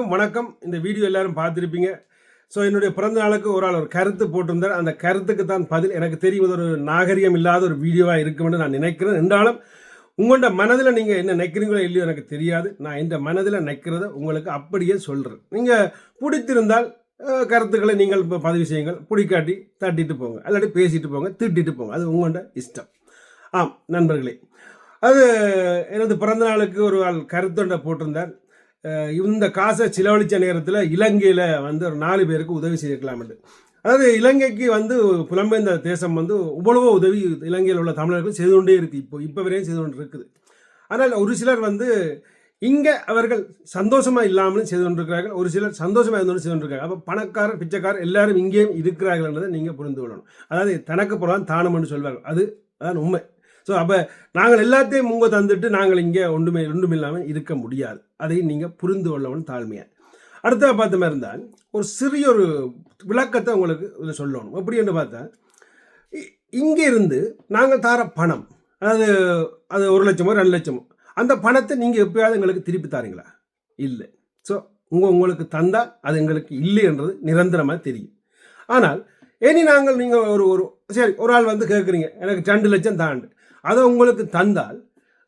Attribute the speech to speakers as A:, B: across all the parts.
A: அனைவருக்கும் வணக்கம். இந்த வீடியோ எல்லாரும் பார்த்துருப்பீங்க. ஸோ என்னுடைய பிறந்த நாளுக்கு ஒரு ஆள் ஒரு கருத்து போட்டிருந்தார். அந்த கருத்துக்கு தான் பதில் எனக்கு தெரியும் ஒரு நாகரிகம் இல்லாத ஒரு வீடியோவாக இருக்கும்னு நான் நினைக்கிறேன். என்றாலும் உங்களோட மனதில் நீங்கள் என்ன நினைக்கிறீங்களோ இல்லையோ எனக்கு தெரியாது. நான் இந்த மனதில் நினைக்கிறத உங்களுக்கு அப்படியே சொல்கிறேன் நீங்கள் பிடித்திருந்தால் கருத்துக்களை நீங்கள் இப்போ பதிவு செய்யுங்கள். பிடிக்காட்டி தட்டிட்டு போங்க. இல்லாட்டி பேசிட்டு போங்க திட்டிட்டு போங்க. அது உங்களோட இஷ்டம். ஆம் நண்பர்களே. அது எனது பிறந்த நாளுக்கு ஒரு ஆள் கருத்தொண்டை போட்டிருந்தார். இந்த காசை செலவழித்த நேரத்தில் இலங்கையில் வந்து ஒரு நாலு பேருக்கு உதவி செய்யலாம்னு அதாவது இலங்கைக்கு வந்து புலம்பெயர்ந்த தேசம் வந்து இவ்வளவோ உதவி இலங்கையில் உள்ள தமிழர்கள் செய்து கொண்டே இருக்குது இப்போ இப்போ வரையும் செய்து கொண்டு இருக்குது ஆனால் ஒரு சிலர் வந்து இங்கே அவர்கள் சந்தோஷமாக இல்லாமலும் செய்து கொண்டிருக்கிறார்கள் ஒரு சிலர் சந்தோஷமாக இருந்தாலும் செய்து கொண்டிருக்காங்க அப்போ பணக்காரர் பிச்சைக்காரர் எல்லாரும் இங்கேயும் இருக்கிறார்கள் என்றதை நீங்கள் புரிந்து கொள்ளணும். அதாவது தனக்கு புறம் தானம் என்று சொல்வார்கள். அது அதான் உண்மை. ஸோ அப்போ நாங்கள் எல்லாத்தையும் முங்க தந்துட்டு நாங்கள் இங்கே ஒன்றுமே ஒன்றும் இல்லாமல் இருக்க முடியாது. அதை நீங்கள் புரிந்து கொள்ளவன் தாழ்மையாக அடுத்த பார்த்த மாதிரி இருந்தால் ஒரு சிறிய ஒரு விளக்கத்தை உங்களுக்கு சொல்லணும். எப்படி என்று பார்த்தா இ- இங்கே இருந்து நாங்கள் தர பணம் அதாவது அது ஒரு லட்சமோ ரெண்டு லட்சமோ அந்த பணத்தை நீங்கள் எப்பயாவது எங்களுக்கு திருப்பி தாரீங்களா? இல்லை. ஸோ உங்கள் உங்களுக்கு தந்தால் அது எங்களுக்கு இல்லைன்றது நிரந்தரமாக தெரியும். ஆனால் இனி நாங்கள் நீங்கள் ஒரு ஒரு சரி ஒரு ஆள் வந்து கேட்குறீங்க. எனக்கு ரெண்டு லட்சம் தாண்டு. அதை உங்களுக்கு தந்தால்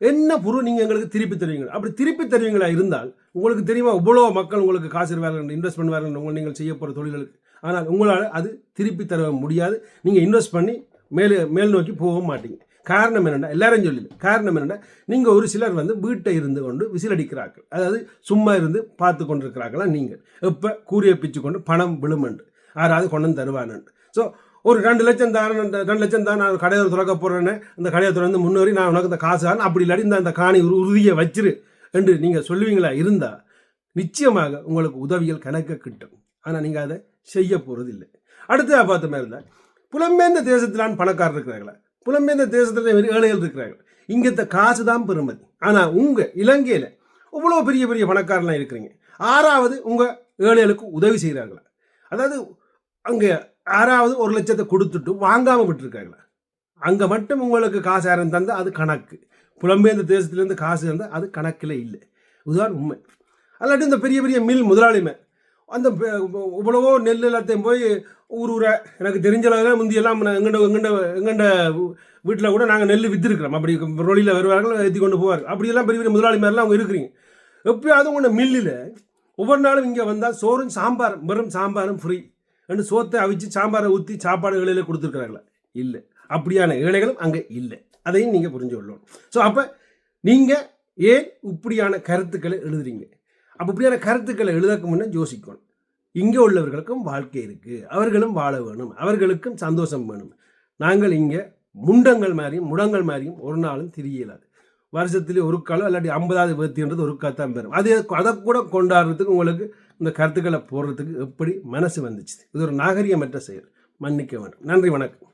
A: என்ன பொருள் நீங்கள் எங்களுக்கு திருப்பி தருவீங்களா அப்படி திருப்பி தருவீங்களா இருந்தால் உங்களுக்கு தெரியுமா இவ்வளோ மக்கள் உங்களுக்கு காசு வேலை இன்வெஸ்ட் வேலை உங்களை நீங்கள் செய்ய போகிற தொழில்களுக்கு. ஆனால் உங்களால் அது திருப்பி தர முடியாது. நீங்கள் இன்வெஸ்ட் பண்ணி மேலே மேல் நோக்கி போக மாட்டீங்க. காரணம் என்னென்னா எல்லாரும் சொல்லல காரணம் என்னென்னா நீங்கள் ஒரு சிலர் வந்து வீட்டை இருந்து கொண்டு விசிலடிக்கிறார்கள். அதாவது சும்மா இருந்து பார்த்து கொண்டிருக்கிறார்களா நீங்கள். எப்போ கூறிய பிச்சு கொண்டு பணம் விழுமண்டு யாராவது கொண்டு வந்து ஸோ ஒரு ரெண்டு லட்சம் தான் ரெண்டு லட்சம் தான் நான் கடையை திறக்க போகிறேன்னு அந்த கடையை திறந்து முன்னேறி நான் உனக்கு இந்த காசு தான் அப்படி இல்லாட்டி இந்த அந்த காணி உறுதியை வச்சிரு என்று நீங்கள் சொல்லுவீங்களா? இருந்தால் நிச்சயமாக உங்களுக்கு உதவிகள் கணக்க கிட்டும். ஆனால் நீங்கள் அதை செய்ய போகிறது இல்லை அடுத்ததாக பார்த்த மாதிரி இருந்தால் புலம்பெயர்ந்த தேசத்திலான் பணக்காரர் இருக்கிறாங்களா புலம்பெயர்ந்த தேசத்தில் ஏழைகள் இருக்கிறார்கள். இங்கே காசு தான் பெருமதி ஆனால் உங்கள் இலங்கையில் இவ்வளோ பெரிய பெரிய பணக்காரலாம் இருக்கிறீங்க. ஆறாவது உங்கள் ஏழைகளுக்கு உதவி செய்கிறார்களா. அதாவது அங்கே யாராவது ஒரு லட்சத்தை கொடுத்துட்டு வாங்காமல் விட்டுருக்காங்களா. அங்கே மட்டும் உங்களுக்கு காசு யாரும் தந்தால் அது கணக்கு. புலம்பெயர்ந்த தேசத்துலேருந்து காசு தந்தால் அது கணக்கில் இல்லை. இதுதான் உண்மை. அல்லாட்டி இந்த பெரிய பெரிய மில் முதலாளிமை அந்த இவ்வளவோ நெல் எல்லாத்தையும் போய் ஊர் ஊரை எனக்கு தெரிஞ்ச அளவில் முந்தியெல்லாம் எங்கண்ட எங்கண்ட எங்கண்ட வீட்டில் கூட நாங்கள் நெல் விற்றுருக்குறோம் அப்படி ரொலியில் வருவார்கள் ஏற்றி கொண்டு போவார்கள். அப்படியெல்லாம் பெரிய பெரிய முதலாளி மாதிரிலாம் அவங்க இருக்கிறீங்க. எப்பயாவது உங்களோட மில்லில் ஒவ்வொரு நாளும் இங்கே வந்தால் சோறும் சாம்பார் வெறும் சாம்பாரும் ஃப்ரீ ரெண்டு சோத்தை அவிச்சு சாம்பாரை ஊற்றி சாப்பாடு ஏழையில் கொடுத்துருக்குறாங்களா இல்லை. அப்படியான ஏழைகளும் அங்கே இல்லை. அதையும் நீங்கள் புரிஞ்சு கொள்ளணும். ஸோ அப்போ நீங்கள் ஏன் இப்படியான கருத்துக்களை எழுதுறீங்க? அப்போ இப்படியான கருத்துக்களை எழுதக்கு முன்னே யோசிக்கணும். இங்கே உள்ளவர்களுக்கும் வாழ்க்கை இருக்குது அவர்களும் வாழ வேணும். அவர்களுக்கும் சந்தோஷம் வேணும். நாங்கள் இங்கே முண்டங்கள் மாதிரியும் முடங்கள் மாதிரியும் ஒரு நாளும் தெரியலாது. வருஷத்துலேயே ஒரு காலம் இல்லாட்டி ஐம்பதாவது பேர்த்தின்றது ஒரு காத்தான் பெறும். அது அதை கூட கொண்டாடுறதுக்கு உங்களுக்கு இந்த கருத்துக்களை போடுறதுக்கு எப்படி மனசு வந்துச்சு? இது ஒரு நாகரிகமற்ற செயல். மன்னிக்க வேண்டும். நன்றி வணக்கம்.